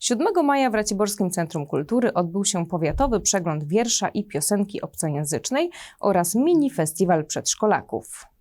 7 maja w Raciborskim Centrum Kultury odbył się powiatowy przegląd wiersza i piosenki obcojęzycznej oraz mini festiwal przedszkolaków.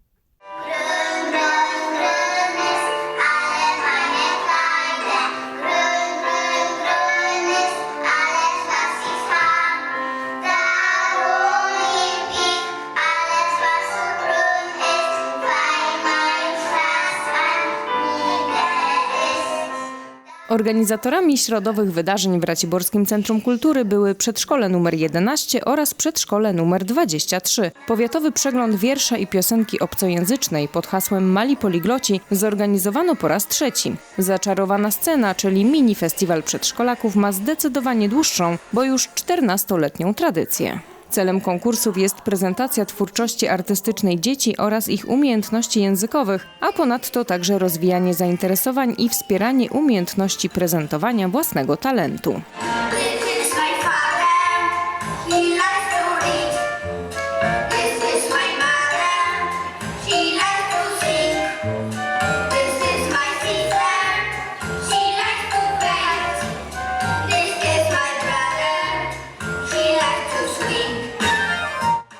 Organizatorami środowych wydarzeń w Raciborskim Centrum Kultury były przedszkole nr 11 oraz przedszkole nr 23. Powiatowy przegląd wiersza i piosenki obcojęzycznej pod hasłem Mali Poligloci zorganizowano po raz trzeci. Zaczarowana scena, czyli mini festiwal przedszkolaków ma zdecydowanie dłuższą, bo już 14-letnią tradycję. Celem konkursów jest prezentacja twórczości artystycznej dzieci oraz ich umiejętności językowych, a ponadto także rozwijanie zainteresowań i wspieranie umiejętności prezentowania własnego talentu.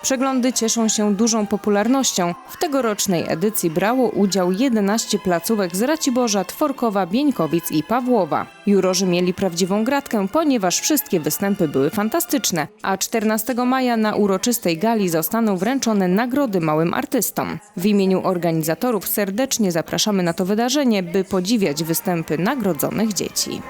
Przeglądy cieszą się dużą popularnością. W tegorocznej edycji brało udział 11 placówek z Raciborza, Tworkowa, Bieńkowic i Pawłowa. Jurorzy mieli prawdziwą gratkę, ponieważ wszystkie występy były fantastyczne, a 14 maja na uroczystej gali zostaną wręczone nagrody małym artystom. W imieniu organizatorów serdecznie zapraszamy na to wydarzenie, by podziwiać występy nagrodzonych dzieci.